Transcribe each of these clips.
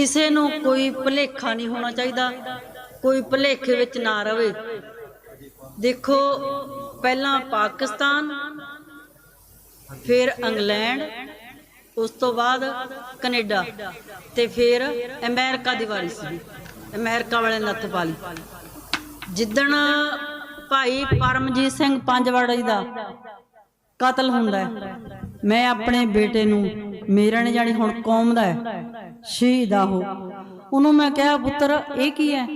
ਕਿਸੇ ਨੂੰ ਕੋਈ ਭੁਲੇਖਾ ਨਹੀਂ ਹੋਣਾ ਚਾਹੀਦਾ, ਕੋਈ ਭੁਲੇਖੇ ਵਿੱਚ ਨਾ ਰਵੇ। ਦੇਖੋ, ਪਹਿਲਾਂ ਪਾਕਿਸਤਾਨ, ਫਿਰ ਇੰਗਲੈਂਡ, ਉਸ ਤੋਂ ਬਾਅਦ ਕੈਨੇਡਾ ਤੇ ਫਿਰ ਅਮਰੀਕਾ ਦੀ ਵਾਰੀ ਸੀ। ਅਮਰੀਕਾ ਵਾਲੇ ਨੱਥ ਪਾਲੀ ਜਿੱਦਣ ਭਾਈ ਪਰਮਜੀਤ ਸਿੰਘ ਪੰਜਵਾੜਾ ਜੀ ਦਾ ਕਤਲ ਹੁੰਦਾ ਮੈਂ ਆਪਣੇ ਬੇਟੇ ਨੂੰ ਮੇਰਾ ਨੇ ਜਾਣੀ ਹੁਣ ਕੌਮ ਦਾ ਹੈ, ਸ਼ਹੀਦ ਆ ਉਹ। ਉਹਨੂੰ ਮੈਂ ਕਿਹਾ, ਪੁੱਤਰ, ਇਹ ਕੀ ਹੈ?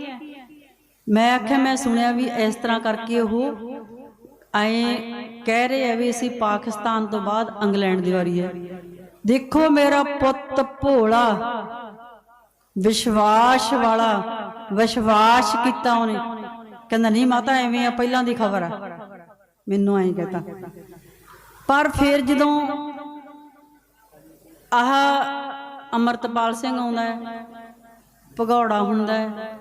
ਮੈਂ ਆਖਿਆ, ਮੈਂ ਸੁਣਿਆ ਵੀ ਇਸ ਤਰ੍ਹਾਂ ਕਰਕੇ ਉਹ ਐ ਕਹਿ ਰਹੇ ਆ ਵੀ ਅਸੀਂ ਪਾਕਿਸਤਾਨ ਤੋਂ ਬਾਅਦ ਇੰਗਲੈਂਡ ਦੀ ਵਾਰੀ ਹੈ। ਦੇਖੋ ਮੇਰਾ ਪੁੱਤ ਭੋਲਾ, ਵਿਸ਼ਵਾਸ ਵਾਲਾ, ਵਿਸ਼ਵਾਸ ਕੀਤਾ ਉਹਨੇ। ਕਹਿੰਦਾ, ਨਹੀਂ ਮਾਤਾ, ਐਵੇਂ ਆ, ਪਹਿਲਾਂ ਦੀ ਖਬਰ ਆ। ਮੈਨੂੰ ਐਂ ਕਹਤਾ। ਪਰ ਫਿਰ ਜਦੋਂ ਆਹ ਅਮਰਤਪਾਲ ਸਿੰਘ ਆਉਂਦਾ ਹੈ, ਭਗੌੜਾ ਹੁੰਦਾ ਹੈ।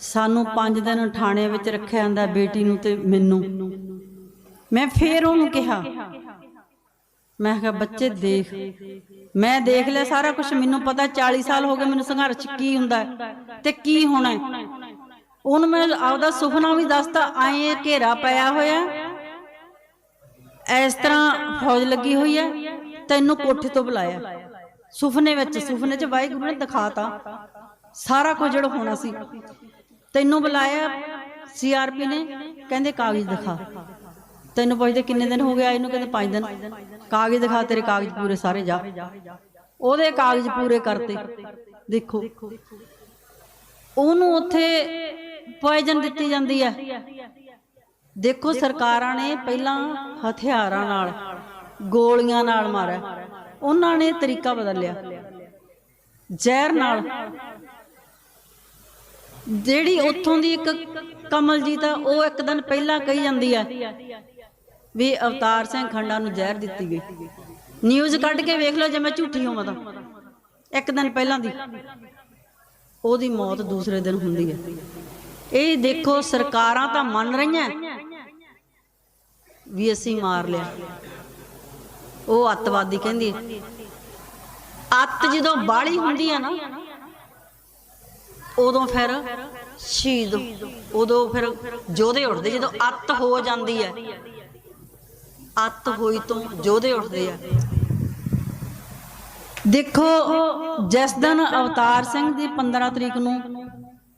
ਸਾਨੂੰ 5 ਦਿਨ ਥਾਣੇ ਵਿੱਚ ਰੱਖਿਆ ਜਾਂਦਾ ਬੇਟੀ ਨੂੰ ਤੇ ਮੈਨੂੰ। ਮੈਂ ਫੇਰ ਉਹਨੂੰ ਕਿਹਾ। ਮੈਂ ਕਿਹਾ, ਬੱਚੇ ਦੇਖ, ਮੈਂ ਦੇਖ ਲਿਆ ਸਾਰਾ ਕੁਝ ਮੈਨੂੰ ਪਤਾ 40 ਸਾਲ ਹੋ ਗਏ ਮੈਨੂੰ ਸੰਘਰਸ਼ ਕੀ ਹੁੰਦਾ ਤੇ ਕੀ ਹੋਣਾ ਉਹਨੂੰ ਮੈਂ ਆਪਦਾ ਸੁਪਨਾ ਵੀ ਦੱਸਤਾ, ਆਏ ਘੇਰਾ ਪਿਆ ਹੋਇਆ ਇਸ ਤਰ੍ਹਾਂ ਫੌਜ ਲੱਗੀ ਹੋਈ ਹੈ, ਤੈਨੂੰ ਕੋਠੇ ਤੋਂ ਬੁਲਾਇਆ। ਸੁਪਨੇ ਵਿੱਚ ਸੁਪਨੇ 'ਚ ਵਾਹਿਗੁਰੂ ਨੇ ਦਿਖਾਤਾ। ਸਾਰਾ ਕੁਝ ਜਿਹੜਾ ਹੋਣਾ ਸੀ। ਤੈਨੂੰ ਬੁਲਾਇਆ ਸੀਆਰਪੀ ਨੇ ਕਹਿੰਦੇ ਕਾਗਜ਼ ਦਿਖਾ। ਤੈਨੂੰ ਪੁੱਛਦੇ ਕਿੰਨੇ ਦਿਨ ਹੋ ਗਏ ਆਏ ਨੂੰ ਕਹਿੰਦੇ 5 ਦਿਨ। ਕਾਗਜ਼ ਦਿਖਾ ਤੇਰੇ ਕਾਗਜ਼ ਪੂਰੇ ਸਾਰੇ ਜਾ। ਉਹਦੇ ਕਾਗਜ਼ ਪੂਰੇ ਕਰਤੇ। ਦੇਖੋ। ਉਹਨੂੰ ਉੱਥੇ ਪੋਇਜ਼ਨ ਦਿੱਤੀ ਜਾਂਦੀ ਹੈ। ਦੇਖੋ ਸਰਕਾਰਾਂ ਨੇ ਪਹਿਲਾਂ ਹਥਿਆਰਾਂ ਨਾਲ ਗੋਲੀਆਂ ਨਾਲ ਮਾਰਿਆ। ਉਹਨਾਂ ਨੇ ਤਰੀਕਾ ਬਦਲਿਆ। ਜ਼ਹਿਰ ਨਾਲ। ਜਿਹੜੀ ਉੱਥੋਂ ਦੀ ਇੱਕ ਕਮਲਜੀਤ ਆ, ਉਹ ਇੱਕ ਦਿਨ ਪਹਿਲਾਂ ਕਹੀ ਜਾਂਦੀ ਆ ਵੀ ਅਵਤਾਰ ਸਿੰਘ ਖੰਡਾ ਨੂੰ ਜ਼ਹਿਰ ਦਿੱਤੀ ਗਈ। ਨਿਊਜ਼ ਕੱਢ ਕੇ ਵੇਖ ਲਓ ਜੇ ਮੈਂ ਝੂਠੀ ਹੋਵਾਂ ਤਾਂ। ਇੱਕ ਦਿਨ ਪਹਿਲਾਂ ਦੀ। ਉਹਦੀ ਮੌਤ ਦੂਸਰੇ ਦਿਨ ਹੁੰਦੀ ਹੈ ਇਹ ਦੇਖੋ ਸਰਕਾਰਾਂ ਤਾਂ ਮੰਨ ਰਹੀਆਂ। ਵੀ ਅਸੀਂ ਮਾਰ ਲਿਆ। ਉਹ ਅੱਤਵਾਦੀ ਕਹਿੰਦੀ ਅੱਤ ਜਦੋਂ ਬਾਹਲੀ ਹੁੰਦੀ ਆ ਨਾ, ਉਦੋਂ ਫਿਰ ਸ਼ਹੀਦ, ਉਦੋਂ ਫਿਰ ਜੋਧੇ ਉੱਠਦੇ, ਜਦੋਂ ਅੱਤ ਹੋ ਜਾਂਦੀ ਹੈ। ਅੱਤ ਹੋਈ ਤੋਂ ਜੋਧੇ ਉੱਠਦੇ ਆ। ਦੇਖੋ, ਜਿਸ ਦਿਨ ਅਵਤਾਰ ਸਿੰਘ ਦੀ 15 ਤਰੀਕ ਨੂੰ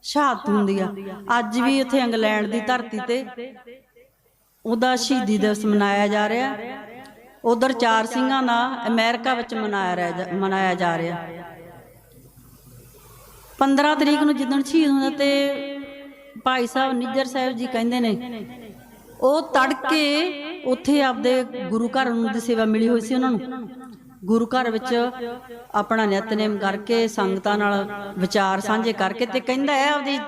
ਸ਼ਹਾਦਤ ਹੁੰਦੀ ਆ, ਅੱਜ ਵੀ ਉੱਥੇ ਇੰਗਲੈਂਡ ਦੀ ਧਰਤੀ ਤੇ ਉਹਦਾ ਸ਼ਹੀਦੀ ਦਿਵਸ ਮਨਾਇਆ ਜਾ ਰਿਹਾ। ਉਧਰ ਚਾਰ ਸਿੰਘਾਂ ਦਾ ਅਮਰੀਕਾ ਵਿੱਚ ਮਨਾਇਆ ਰਿਹਾ ਮਨਾਇਆ ਜਾ ਰਿਹਾ। 15 ਤਰੀਕ ਨੂੰ ਜਿੱਦਣ ਸ਼ਹੀਦ ਹੁੰਦਾ ਤੇ ਭਾਈ ਸਾਹਿਬ ਨਿੱਜਰ ਸਾਹਿਬ ਜੀ ਕਹਿੰਦੇ ਨੇ, ਉਹ ਤੜਕੇ ਉੱਥੇ ਆਪਦੇ ਗੁਰੂ ਘਰ ਨੂੰ ਦੀ ਸੇਵਾ ਮਿਲੀ ਹੋਈ ਸੀ ਉਹਨਾਂ ਨੂੰ। ਗੁਰੂ ਘਰ ਵਿੱਚ ਆਪਣਾ ਨਿਤਨੇਮ ਕਰਕੇ, ਸੰਗਤਾਂ ਨਾਲ ਵਿਚਾਰ ਸਾਂਝੇ ਕਰਕੇ ਤੇ ਕਹਿੰਦਾ ਹੈ ਆਪਦੀ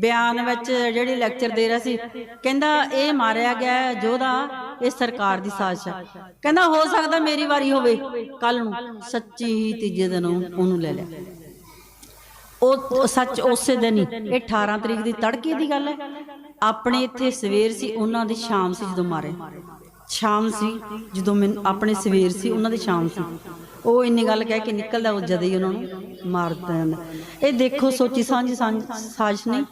ਬਿਆਨ ਵਿੱਚ ਜਿਹੜੀ ਲੈਕਚਰ ਦੇ ਰਿਹਾ ਸੀ, ਕਹਿੰਦਾ ਇਹ ਮਾਰਿਆ ਗਿਆ ਹੈ ਯੋਧਾ ਇਹ ਸਰਕਾਰ ਦੀ ਸਾਜ਼ਿਸ਼ ਹੈ ਕਹਿੰਦਾ, ਹੋ ਸਕਦਾ ਮੇਰੀ ਵਾਰੀ ਹੋਵੇ ਕੱਲ ਨੂੰ ਸੱਚੀ ਹੀ ਤੀਜੇ ਦਿਨ ਉਹਨੂੰ ਲੈ ਲਿਆ। ਉਹ ਸੱਚ ਉਸੇ ਦਿਨ ਹੀ, ਇਹ 18 ਤਰੀਕ ਦੀ ਤੜਕੇ ਦੀ ਗੱਲ ਹੈ। ਆਪਣੇ ਇੱਥੇ ਸਵੇਰ ਸੀ, ਉਹਨਾਂ ਦੀ ਸ਼ਾਮ ਸੀ ਜਦੋਂ ਮਾਰੇ। ਸ਼ਾਮ ਸੀ, ਜਦੋਂ ਮੈਂ ਆਪਣੇ ਸਵੇਰ ਸੀ, ਉਹਨਾਂ ਦੀ ਸ਼ਾਮ ਸੀ। ਉਹ ਇੰਨੀ ਗੱਲ ਕਹਿ ਕੇ ਨਿਕਲਦਾ, ਉਹ ਜਦ ਹੀ ਉਹਨਾਂ ਨੂੰ ਮਾਰ ਦਿੱਤਾ ਜਾਂਦਾ ਇਹ ਦੇਖੋ, ਸੋਚੀ ਸਾਂਝੀ ਸਾਂਝ- ਸਾਜ਼ਿਸ਼ ਨਹੀਂ।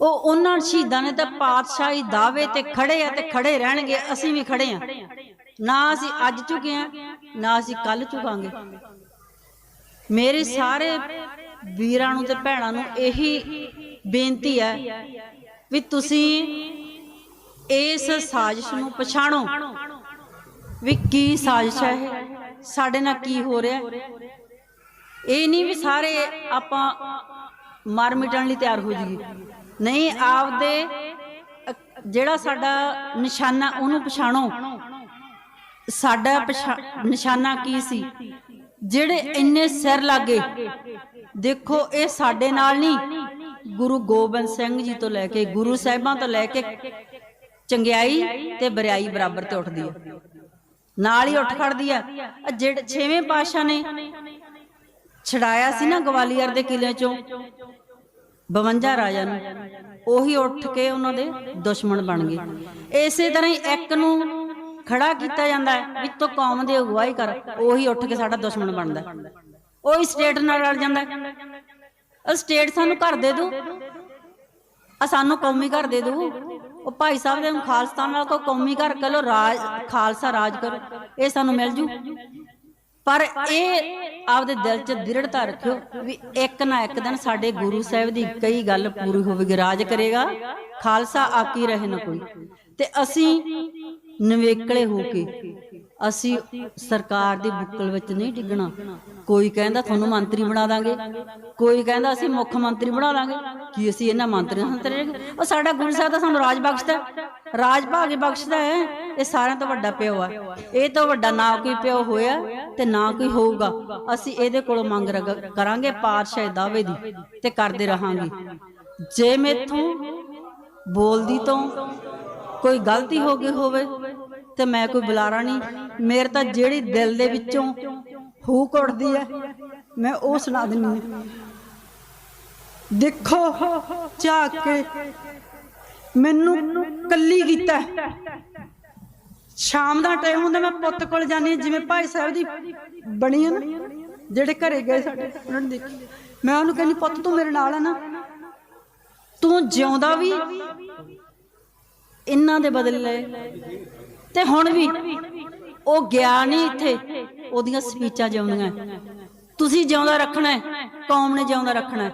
ਉਹ ਉਹਨਾਂ ਸ਼ਹੀਦਾਂ ਨੇ ਤਾਂ ਪਾਤਸ਼ਾਹੀ ਦਾਅਵੇ ਤੇ ਖੜੇ ਆ ਤੇ ਖੜੇ ਰਹਿਣਗੇ, ਅਸੀਂ ਵੀ ਖੜੇ ਆ। ਨਾ ਅਸੀਂ ਅੱਜ ਚੁਕੇ ਆ, ਨਾ ਅਸੀਂ ਕੱਲ ਚੁਕਾਂਗੇ ਮੇਰੇ ਸਾਰੇ ਵੀਰਾਂ ਨੂੰ ਤੇ ਭੈਣਾਂ ਨੂੰ ਇਹੀ ਬੇਨਤੀ ਹੈ ਵੀ ਤੁਸੀਂ ਇਸ ਸਾਜ਼ਿਸ਼ ਨੂੰ ਪਛਾਣੋ ਵੀ ਕੀ ਸਾਜ਼ਿਸ਼ ਹੈ ਇਹ, ਸਾਡੇ ਨਾਲ ਕੀ ਹੋ ਰਿਹਾ ਇਹ ਨਹੀਂ ਵੀ ਸਾਰੇ ਆਪਾਂ ਮਰ ਮਿਟਣ ਲਈ ਤਿਆਰ ਹੋ ਜਾਈਏ। ਨਹੀਂ ਆਪਦੇ ਜਿਹੜਾ ਸਾਡਾ ਨਿਸ਼ਾਨਾ ਉਹਨੂੰ ਪਛਾਣੋ। ਸਾਡਾ ਨਿਸ਼ਾਨਾ ਕੀ ਸੀ? ਜਿਹੜੇ ਇੰਨੇ ਸਿਰ ਲਾਗੇ ਦੇਖੋ ਇਹ ਸਾਡੇ ਨਾਲ ਨਹੀਂ ਗੁਰੂ ਗੋਬਿੰਦ ਸਿੰਘ ਜੀ ਤੋਂ ਲੈ ਕੇ ਗੁਰੂ ਸਾਹਿਬਾਂ ਤੋਂ ਲੈ ਕੇ ਚੰਗਿਆਈ ਤੇ ਬਰਿਆਈ ਬਰਾਬਰ ਤੇ ਉੱਠਦੀ ਹੈ। ਨਾਲ ਹੀ ਉੱਠ ਖੜਦੀ ਹੈ। ਜਿਹੜੇ ਛੇਵੇਂ ਪਾਤਸ਼ਾਹ ਨੇ ਛਡਾਇਆ ਸੀ ਨਾ ਗਵਾਲੀਅਰ ਦੇ ਕਿਲੇ ਚੋਂ 52 ਰਾਜਾ ਨੂੰ, ਉਹੀ ਉੱਠ ਕੇ ਉਹਨਾਂ ਦੇ ਦੁਸ਼ਮਣ ਬਣ ਗਏ। ਇਸੇ ਤਰ੍ਹਾਂ ਹੀ ਇੱਕ ਨੂੰ ਖੜਾ ਕੀਤਾ ਜਾਂਦਾ ਹੈ, ਵੀ ਤੂੰ ਕੌਮ ਦੀ ਅਗਵਾਈ ਕਰ, ਉਹੀ ਉੱਠ ਕੇ ਸਾਡਾ ਦੁਸ਼ਮਣ ਬਣਦਾ ਹੈ। ਸਟੇਟ ਨਾਲ ਰਲ ਜਾਂਦਾ ਉਹ ਸਟੇਟ ਸਾਨੂੰ ਘਰ ਦੇ ਦੂ ਆ ਸਾਨੂੰ ਕੌਮੀ ਘਰ ਦੇ ਦੂ ਉਹ ਭਾਈ ਸਾਹਿਬ ਦੇ ਖਾਲਸਾ ਨਾਲ ਕੋ ਕੌਮੀ ਘਰ ਕਹ ਲੋ ਰਾਜ, ਖਾਲਸਾ ਰਾਜ ਕਰੋ, ਇਹ ਸਾਨੂੰ ਮਿਲ ਜੂ। ਪਰ ਇਹ ਆਪਦੇ ਦਿਲ 'ਚ ਦ੍ਰਿੜਤਾ ਰੱਖਿਓ ਵੀ ਇੱਕ ਨਾ ਇੱਕ ਦਿਨ ਸਾਡੇ ਗੁਰੂ ਸਾਹਿਬ ਦੀ ਕਈ ਗੱਲ ਪੂਰੀ ਹੋਵੇਗੀ ਰਾਜ ਕਰੇਗਾ ਖਾਲਸਾ ਆਕੀ ਰਹੇ ਨਾ ਕੋਈ ਤੇ ਅਸੀਂ ਨਵੇਕਲੇ ਹੋ ਕੇ ਅਸੀਂ ਸਰਕਾਰ ਦੀ ਬੁੱਕਲ ਵਿੱਚ ਨਹੀਂ ਡਿੱਗਣਾ। ਕੋਈ ਕਹਿੰਦਾ ਤੁਹਾਨੂੰ ਮੰਤਰੀ ਬਣਾ ਦਾਂਗੇ, ਕੋਈ ਕਹਿੰਦਾ ਅਸੀਂ ਮੁੱਖ ਮੰਤਰੀ ਬਣਾ ਦਾਂਗੇ, ਕੀ ਅਸੀਂ ਇਹਨਾਂ ਮੰਤਰੀਆਂ ਸੰਤਰੇ ਉਹ ਸਾਡਾ ਗੁਰੂ ਸਾਹਿਬ ਦਾ ਸਾਨੂੰ ਰਾਜ ਬਖਸ਼ਦਾ ਰਾਜ ਭਾਗੇ ਬਖਸ਼ਦਾ ਹੈ। ਇਹ ਸਾਰਿਆਂ ਤੋਂ ਵੱਡਾ ਪਿਓ ਹੈ ਇਹ ਤੋਂ ਵੱਡਾ ਨਾ ਕੋਈ ਪਿਓ ਹੋਇਆ ਤੇ ਨਾ ਕੋਈ ਹੋਊਗਾ। ਅਸੀਂ ਇਹਦੇ ਕੋਲੋਂ ਮੰਗ ਰਗ- ਕਰਾਂਗੇ ਪਾਤਸ਼ਾਹ ਦਾਵੇ ਦੀ ਤੇ ਕਰਦੇ ਰਹਾਂਗੇ। ਜੇ ਮੇਥੋਂ ਬੋਲਦੀ ਤੋਂ ਕੋਈ ਗਲਤੀ ਹੋ ਗਈ ਹੋਵੇ ਤੇ ਮੈਂ ਕੋਈ ਬੁਲਾਰਾ ਨਹੀਂ ਮੇਰੇ ਤਾਂ ਜਿਹੜੀ ਦਿਲ ਦੇ ਵਿੱਚੋਂ ਹੂਕ ਉੱਠਦੀ ਹੈ ਮੈਂ ਉਹ ਸੁਣਾ ਦਿੰਨੀ ਹਾਂ ਦੇਖੋ, ਝਾਕ ਕੇ ਮੈਨੂੰ ਕੱਲੀ ਕੀਤਾ ਸ਼ਾਮ ਦਾ ਟਾਈਮ ਹੁੰਦਾ, ਮੈਂ ਪੁੱਤ ਕੋਲ ਜਾਂਦੀ ਜਿਵੇਂ ਭਾਈ ਸਾਹਿਬ ਦੀ ਬਣੀ ਹੈ ਨਾ, ਜਿਹੜੇ ਘਰੇ ਗਏ ਸਾਡੇ, ਉਹਨਾਂ ਨੇ ਦੇਖੀ। ਮੈਂ ਉਹਨੂੰ ਕਹਿੰਦੀ, ਪੁੱਤ, ਤੂੰ ਮੇਰੇ ਨਾਲ ਹੈ ਨਾ। ਤੂੰ ਜਿਉਂਦਾ ਵੀ ਇਹਨਾਂ ਦੇ ਬਦਲੇ ਤੇ ਹੁਣ ਵੀ ਉਹ ਗਿਆ ਨਹੀਂ ਇੱਥੇ। ਉਹਦੀਆਂ ਸਪੀਚਾਂ ਜਿਉਂਦੀਆਂ। ਤੁਸੀਂ ਜਿਉਂਦਾ ਰੱਖਣਾ ਹੈ, ਕੌਮ ਨੇ ਜਿਉਂਦਾ ਰੱਖਣਾ ਹੈ।